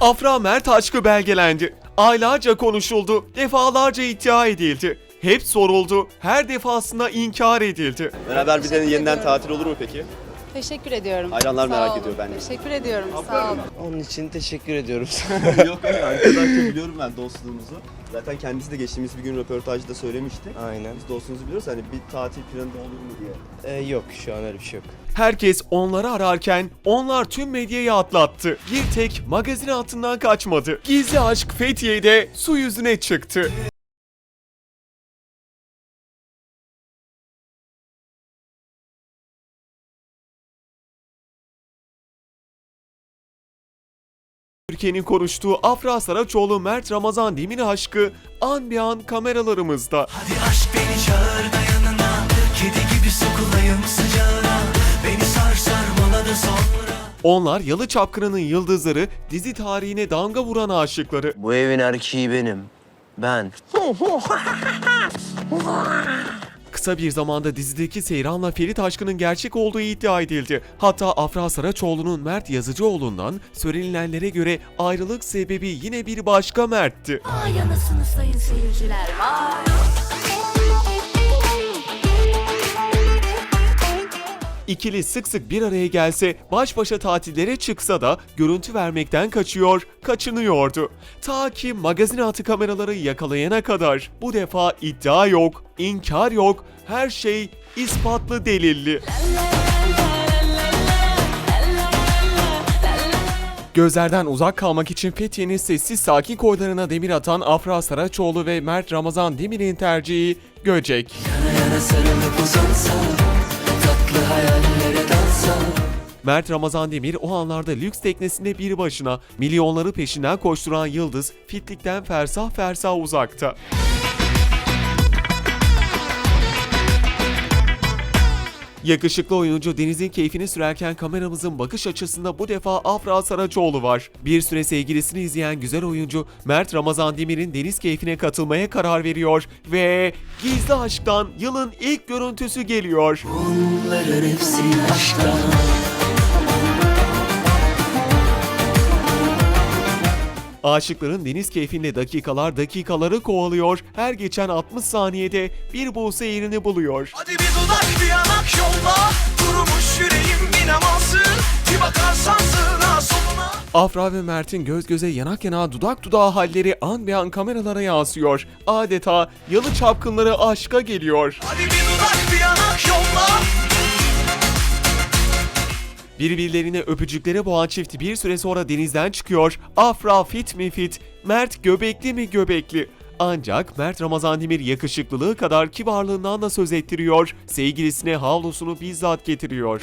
Afra Mert aşkı belgelendi. Aylarca konuşuldu, defalarca iddia edildi. Hep soruldu, her defasında inkar edildi. Beraber bir Teşekkür yeniden tatil olur mu peki? Teşekkür ediyorum. Hayranlar Sağ merak olun. ediyor bence. Teşekkür ediyorum. Sağ olun. Onun için teşekkür ediyorum. Yok hayır arkadaşça biliyorum ben dostluğumuzu. Zaten kendisi de geçtiğimiz bir gün röportajda söylemişti. Aynen. Biz dostluğumuzu biliyoruz hani bir tatil planında olur mu diye. Ee, yok şu an öyle bir şey yok. Herkes onları ararken onlar tüm medyayı atlattı. Bir tek magazin altından kaçmadı. Gizli aşk Fethiye'de su yüzüne çıktı. Türkiye'nin konuştuğu Afra Saraçoğlu Mert Ramazan Demir aşkı an bir an kameralarımızda. Hadi aşk beni çağır da yanına Kedi gibi sokulayım sıcağına Beni sar sarmala da sonra Onlar Yalı Çapkını'nın yıldızları, dizi tarihine damga vuran aşıkları. Bu evin erkeği benim. Ben. Kısa bir zamanda dizideki Seyran'la Ferit aşkının gerçek olduğu iddia edildi. Hatta Afra Saraçoğlu'nun Mert Yazıcıoğlu'ndan söylenilenlere göre ayrılık sebebi yine bir başka Mert'ti. Ay anasını sayın seyirciler. Vay. İkili sık sık bir araya gelse, baş başa tatillere çıksa da görüntü vermekten kaçıyor, kaçınıyordu. Ta ki magazin altı kameraları yakalayana kadar. Bu defa iddia yok, inkar yok, her şey ispatlı delilli. Gözlerden uzak kalmak için Fethiye'nin sessiz sakin koylarına demir atan Afra Saraçoğlu ve Mert Ramazan Demir'in tercihi Göcek. Yana yana uzansa Tatlı dalsa Mert Ramazan Demir o anlarda lüks teknesinde bir başına milyonları peşinden koşturan Yıldız fitlikten fersah fersah uzakta. Yakışıklı oyuncu Deniz'in keyfini sürerken kameramızın bakış açısında bu defa Afra Saraçoğlu var. Bir süre sevgilisini izleyen güzel oyuncu Mert Ramazan Demir'in deniz keyfine katılmaya karar veriyor ve gizli aşktan yılın ilk görüntüsü geliyor. Bunların hepsi aşktan Aşıkların deniz keyfinde dakikalar dakikaları kovalıyor, her geçen 60 saniyede bir Buse yerini buluyor. Hadi bir dudak bir yanak yolla Durmuş yüreğim bin amansın Bir bakarsan sığına soluna Afra ve Mert'in göz göze yanak yana dudak dudağı halleri an be an kameralara yansıyor. Adeta yalı çapkınları aşka geliyor. Hadi bir dudak bir yanak yolla Birbirlerine öpücükleri boğan çift bir süre sonra denizden çıkıyor. Afra fit mi fit, Mert göbekli mi göbekli. Ancak Mert Ramazan Demir yakışıklılığı kadar kibarlığından da söz ettiriyor. Sevgilisine havlusunu bizzat getiriyor.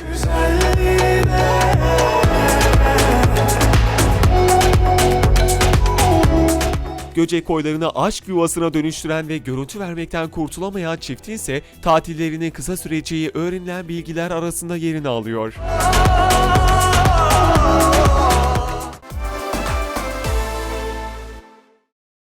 Böcek koylarını aşk yuvasına dönüştüren ve görüntü vermekten kurtulamayan çiftin ise tatillerinin kısa süreceği öğrenilen bilgiler arasında yerini alıyor.